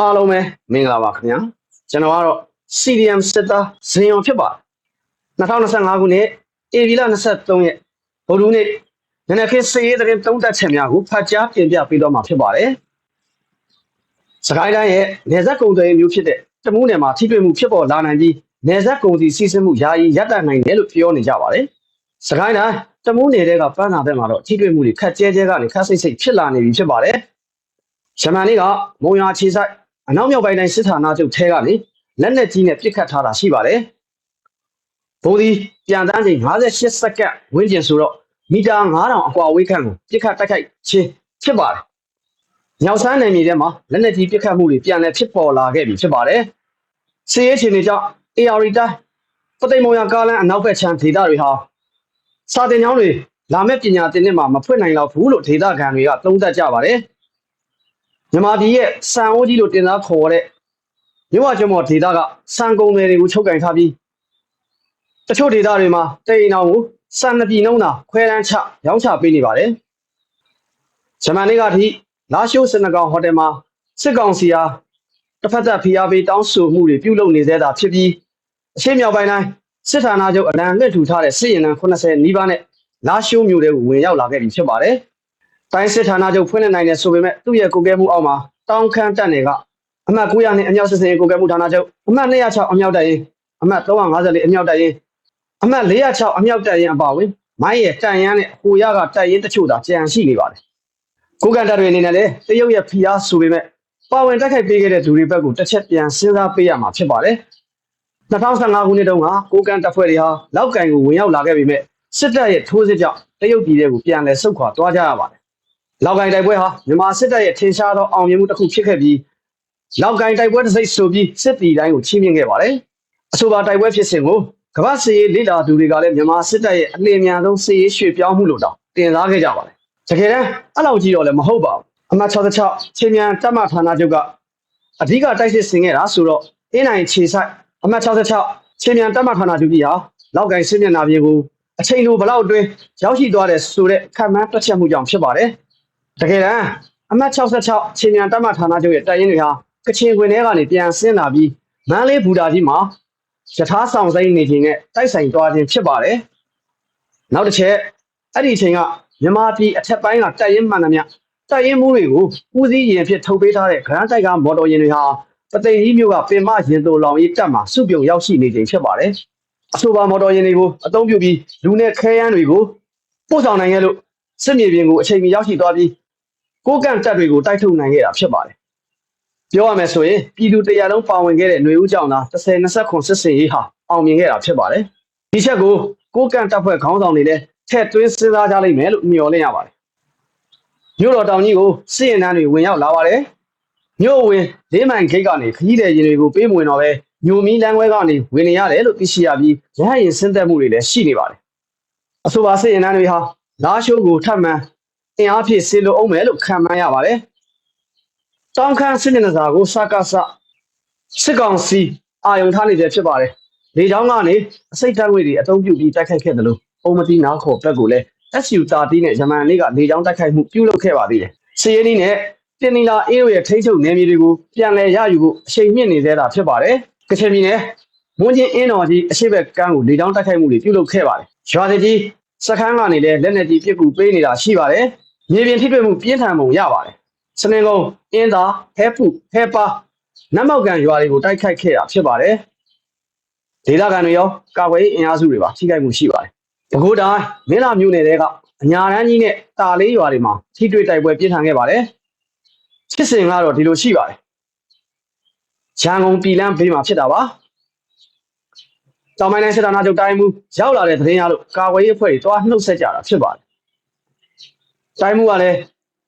အားလုံးပဲမင်္ဂလာပါခင်ဗျာကျွန်တော်ကတော့ CDM စစ်သားဇင်ယုံဖြစ်ပါတယ်2025ခုနှစ်ဧပြီလ23ရက်ဗုဒ္ဓဟူးနေ့နနက်ခင်းစေရေးသတင်းသုံးသက်ချက်များကိုဖတ်ကြားတင်ပြပေးတော့မှာဖြစ်ပါတယ်စကိုင်းတိုင်းရဲ့နေဆက်ကုံတွေမျိုးဖြစ်တဲ့တမူးနယ်မှာထိတွေ့မှုဖြစ်ပေါ်လာနိုင်ပြီးနေဆက်ကုံစီစီးဆင်းမှုယာယီရပ်တန့်နိုင်တယ်လို့ပြောနေကြပါတယ်စကိုင်းတိုင်းတမူးနယ်တဲ့ကပန်းနာဘက်မှာတော့ထိတွေ့မှုတွေခက်ကျဲကျဲကနေခက်စိတ်စိတ်ဖြစ်လာနေပြီဖြစ်ပါတယ်ရမန်လေးကမုံရွာခြေဆိုင် အနောက်မြောက်ပိုင်းတိုင်းစစ်ဌာနချုပ်ထဲကနေလက်နက်ကြီးနဲ့ပစ်ခတ်ထားတာရှိပါတယ်။ဘုံဒီပြန်တန်းချိန်58စက္ကန့်ဝန်းကျင်ဆိုတော့မီတာ9000အကွာအဝေးခန့်ကိုပစ်ခတ်တိုက်ခိုက်ခြင်းဖြစ်ပါတယ်။ညောင်ဆန်းနယ်မြေထဲမှာလက်နက်ကြီးပစ်ခတ်မှုတွေပြန်လည်ဖြစ်ပေါ်လာခဲ့ပြီဖြစ်ပါတယ်။စစ်ရေးအခြေအနေကြောင့် AR တိုင်းပသိမ်မုံရကားလန်းအနောက်ဘက်ခြမ်းဒေသတွေဟာစာတင်ကျောင်းတွေလာမဲ့ပညာသင်နှစ်မှာမဖွင့်နိုင်တော့ဘူးလို့ဒေသခံတွေကသုံးသပ်ကြပါတယ်။ မြန်မာပြည်ရဲ့စံအိုးကြီးလို့တင်စားခေါ်တဲ့မြဝကျွန်းမော်ဒေသကစံကုန်တွေကိုချုပ်ကင်ထားပြီးတချို့ဒေသတွေမှာတိန်အောင်ကိုစံနှစ်ပြည်နှုံးသာခွဲတန်းချရောင်းချပေးနေပါတယ်။ဂျမန်နေ့ကထိလာရှိုးစနကောင်ဟိုတယ်မှာစစ်ကောင်စီဟာတစ်ဖက်သက်ဖိအားပေးတောင်းဆိုမှုတွေပြုလုပ်နေသေးတာဖြစ်ပြီးအရှေ့မြောက်ပိုင်းတိုင်းစစ်ဌာနချုပ်အလံလက်ထူထားတဲ့စစ်ရင်တန်း80နီးပါးနဲ့လာရှိုးမြို့တွေကိုဝင်ရောက်လာခဲ့ပြီဖြစ်ပါတယ်။ တိုင်းစစ်ဌာနချုပ်ဖွင့်လှစ်နိုင်တယ်ဆိုပေမဲ့သူ့ရဲ့ကိုကဲမှုအောက်မှာတောင်းခမ်းတက်နေကအမှတ်900နဲ့အမြောက်စစ်စင်ကိုကဲမှုဌာနချုပ်အမှတ်206အမြောက်တက်ရင်အမှတ်354အမြောက်တက်ရင်အမှတ်406အမြောက်တက်ရင်အပါဝင်မိုင်းရဲ့တန်ရမ်းနဲ့ဟိုရကတက်ရင်တချို့သာကြံရှိနေပါတယ်။ကိုကန်တက်တွေအနေနဲ့လည်းတရုတ်ရဲ့ဖီအားဆိုပေမဲ့ပါဝင်တက်ခိုက်ပေးခဲ့တဲ့လူတွေဘက်ကိုတစ်ချက်ပြန်စဉ်းစားပေးရမှာဖြစ်ပါတယ်။2015ခုနှစ်တုန်းကကိုကန်တက်ဖွဲ့တွေဟာလောက်ကန်ကိုဝင်ရောက်လာခဲ့ပေမဲ့စစ်တပ်ရဲ့ထိုးစစ်ကြောင့်တရုတ်ပြည်တွေကိုပြန်လည်ဆုတ်ခွာသွားကြရပါတယ်။ လောက်ကန်တိုက်ပွဲဟာမြန်မာစစ်တပ်ရဲ့ထင်ရှားသောအောင်မြင်မှုတစ်ခုဖြစ်ခဲ့ပြီးလောက်ကိုင်းတိုက်ပွဲတစ်စိတ်ဆိုပြီးစစ်တီတိုင်းကိုချီးမြှင့်ခဲ့ပါတယ်။အဆိုပါတိုက်ပွဲဖြစ်စဉ်ကိုကမ္ဘာစစ်ရေးလေ့လာသူတွေကလည်းမြန်မာစစ်တပ်ရဲ့အလင်းမြန်ဆုံးစစ်ရေးရွှေ့ပြောင်းမှုလို့တောင်တင်စားခဲ့ကြပါတယ်။တကယ်တမ်းအဲ့လောက်ကြီးတော့လည်းမဟုတ်ပါဘူး။အမှတ်66ချင်းမြန်တပ်မဌာနချုပ်ကအဓိကတိုက်စစ်ဆင်ခဲ့တာဆိုတော့အင်းနိုင်ခြေဆိုင်အမှတ်66ချင်းမြန်တပ်မဌာနချုပ်ကြီးဟာလောက်ကိုင်းစစ်မျက်နှာပြင်ကိုအချိန်လိုဘလောက်အတွင်းရောက်ရှိသွားတယ်ဆိုတဲ့ခံမှန်းတွက်ချက်မှုကြောင့်ဖြစ်ပါတယ်။ တကယ်တမ်းအမှတ်66ချင်းမြန်တပ်မဌာနချုပ်ရဲ့တပ်ရင်းတွေဟာကချင်ခွင်ထဲကနေပြန်ဆင်းလာပြီးမန်းလေးဘူတာကြီးမှာယထာဆောင်စိမ့်နေခြင်းနဲ့တိုက်ဆိုင်သွားခြင်းဖြစ်ပါတယ်။နောက်တစ်ချက်အဲ့ဒီအချိန်ကမြမပြည်အထက်ပိုင်းကတိုက်ရင်မှန်သမျှတိုက်ရင်မှုတွေကိုဦးစီးရင်ဖြစ်ထုတ်ပေးထားတဲ့ဂရန်တိုက်ကမော်တော်ယာဉ်တွေဟာပသိမ်ကြီးမြို့ကပင်မရင်တိုလောင်ရေးတပ်မှာစုပြုံရောက်ရှိနေခြင်းဖြစ်ပါတယ်။အဆိုပါမော်တော်ယာဉ်တွေကိုအသုံးပြုပြီးလူနဲ့ခဲယမ်းတွေကိုပို့ဆောင်နိုင်ခဲ့လို့စစ်မြေပြင်ကိုအချိန်မီရောက်ရှိသွားပြီး ကိုကန့်တပ်တွေကိုတိုက်ထုတ်နိုင်ခဲ့တာဖြစ်ပါတယ်ပြောရမယ်ဆိုရင်ပြည်သူတရားလုံးပါဝင်ခဲ့တဲ့ຫນွေဦးကြောင့်သာ30 29စစ်စင်ရေးဟာအောင်မြင်ခဲ့တာဖြစ်ပါတယ်။ဒီချက်ကိုကိုကန့်တပ်ဖွဲ့ခေါင်းဆောင်တွေလည်းထည့်သွင်းစဉ်းစားကြလိမ့်မယ်လို့မျှော်လင့်ရပါတယ်။မြို့တော်တောင်ကြီးကိုစစ်ရင်တန်းတွေဝင်ရောက်လာပါတယ်။မြို့ဝင်လေးမိုင်ဂိတ်ကနေခကြီးတဲ့ရင်တွေကိုပေးမဝင်တော့ပဲညိုမီလမ်းခွဲကနေဝင်နေရတယ်လို့သိရှိရပြီးရဟရင်ဆင်းသက်မှုတွေလည်းရှိနေပါတယ်။အဆိုပါစစ်ရင်တန်းတွေဟာလာရှိုးကိုထပ်မံ အင်အားဖြည့်ဆေလိုအောင်မယ်လို့ခံမှန်းရပါတယ်။တောင်ခမ်းစစ်မျက်နှာစာကိုစကားစစစ်ကောင်စီအာယုံထားနေတယ်ဖြစ်ပါတယ်။လေချောင်းကနေအစိတ်ဓာတ်ငွေတွေအသုံးပြုပြီးတိုက်ခိုက်ခဲ့တယ်လို့အုံမတိနာခေါ်ဘက်ကိုလည်း SU-30 နဲ့ဂျမန်လေးကလေချောင်းတိုက်ခိုက်မှုပြုလုပ်ခဲ့ပါသေးတယ်။စီရီနီနဲ့တင်နီလာအေးတို့ရဲ့ထိန်းချုပ်နယ်မြေတွေကိုပြန်လည်ရယူဖို့အချိန်မြင့်နေသေးတာဖြစ်ပါတယ်။ကချင်ပြည်နယ်မွန်ချင်းအင်းတော်ကြီးအရှိဘက်ကမ်းကိုလေချောင်းတိုက်ခိုက်မှုတွေပြုလုပ်ခဲ့ပါတယ်။ရွာစီကြီးစခန်းကနေလည်းလက်နက်ကြီးပစ်ကူပေးနေတာရှိပါတယ်။ မြေပြင်ထိတွေ့မှုပြင်းထန်ပုံရပါတယ်စနင်ကုန်းအင်းသာဟဲဖုဟဲပါနတ်မောက်ကန်ရွာတွေကိုတိုက်ခိုက်ခဲ့တာဖြစ်ပါတယ်ဒေသခံတွေရောကာကွယ်ရေးအင်အားစုတွေပါထိခိုက်မှုရှိပါတယ်။ပဲခူးတိုင်းမင်းလာမြို့နယ်တဲကအညာတန်းကြီးနဲ့တာလေးရွာတွေမှာထိတွေ့တိုက်ပွဲပြင်းထန်ခဲ့ပါတယ်။စစ်စင်ကတော့ဒီလိုရှိပါတယ်။ရန်ကုန်ပြည်လန်းဘေးမှာဖြစ်တာပါ။တောင်ပိုင်းတိုင်းစစ်ဌာနချုပ်တိုင်းမူရောက်လာတဲ့သတင်းရလို့ကာကွယ်ရေးအဖွဲ့တွေတွားနှုတ်ဆက်ကြတာဖြစ်ပါတယ်။ တိုင်းမူကလည်း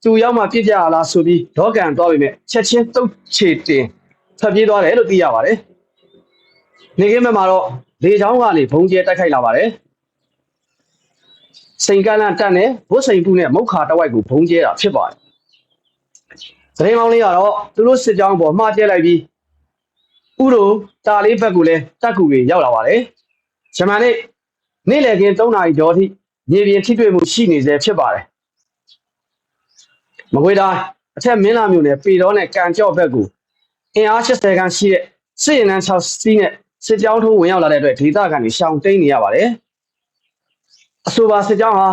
သူရောက်မှပြစ်ကြရလားဆိုပြီးဒေါကန်သွားပြီမဲ့ချက်ချင်းတုတ်ချေတင်ထွက်ပြေးသွားတယ်လို့သိရပါတယ်။နေကင်းဘက်မှာတော့လေချောင်းကနေဘုံကျဲတိုက်ခိုက်လာပါတယ်။စိန်ကလန်တက်နဲ့ဘုတ်စိန်ပုနဲ့မုတ်ခါတဝိုက်ကိုဘုံကျဲတာဖြစ်ပါတယ်။သတင်းကောင်းလေးကတော့သူတို့စစ်ကြောင်းပေါ်မှားကျဲလိုက်ပြီးဥရိုတာလေးဘက်ကိုလည်းတက်ကူတွေရောက်လာပါတယ်။ဂျမန်နေ့နေ့လည်ခင်း3နာရီကျော်ထိမြေပြင်ထိတွေ့မှုရှိနေစေဖြစ်ပါတယ်။ မကွေးတိုင်းအထက်မင်းလာမြို့နယ်ပေတော်နဲ့ကံကြော့ဘက်ကိုအင်အား80ခန်းရှိတဲ့စစ်ရင်နှန်း6စီးနဲ့စစ်ကြောင်းထိုးဝင်ရောက်လာတဲ့အတွက်ဒေသခံတွေရှောင်တိန်နေရပါတယ်အဆိုပါစစ်ကြောင်းဟာ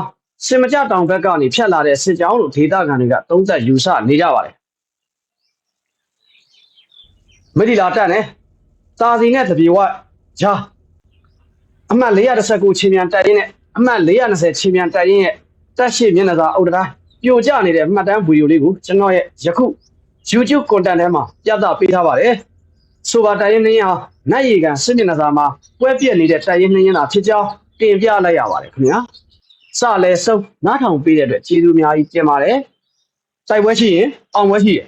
စင်မကြတောင်ဘက်ကနေဖြတ်လာတဲ့စစ်ကြောင်းလို့ဒေသခံတွေကသုံးသပ်ယူဆနေကြပါတယ်မဒီလာတက်နဲ့တာစီနဲ့တပြေဝဂျာအမှတ်419ချင်းမြန်တက်ရင်းနဲ့အမှတ်420ချင်းမြန်တက်ရင်းရဲ့တက်ရှိမျက်နှာစာအုပ်တိုင်း ပြိုကျနေတဲ့မှတ်တမ်းဗီဒီယိုလေးကိုကျွန်တော်ရဲ့ယခု YouTube content ထဲမှာပြသပေးထားပါတယ်ဆိုပါတက်ရင်းနှင်းဟာနတ်ရီကန်စစ်မျက်နှာစာမှာပွဲပြက်နေတဲ့တက်ရင်းနှင်းရင်သာဖြစ်ကြောင်းတင်ပြလိုက်ရပါတယ်ခင်ဗျာစလဲဆုံးနားထောင်ပေးတဲ့အတွက်ကျေးဇူးအများကြီးတင်ပါတယ်စိုက်ပွဲရှိရင်အောင်ပွဲရှိရင်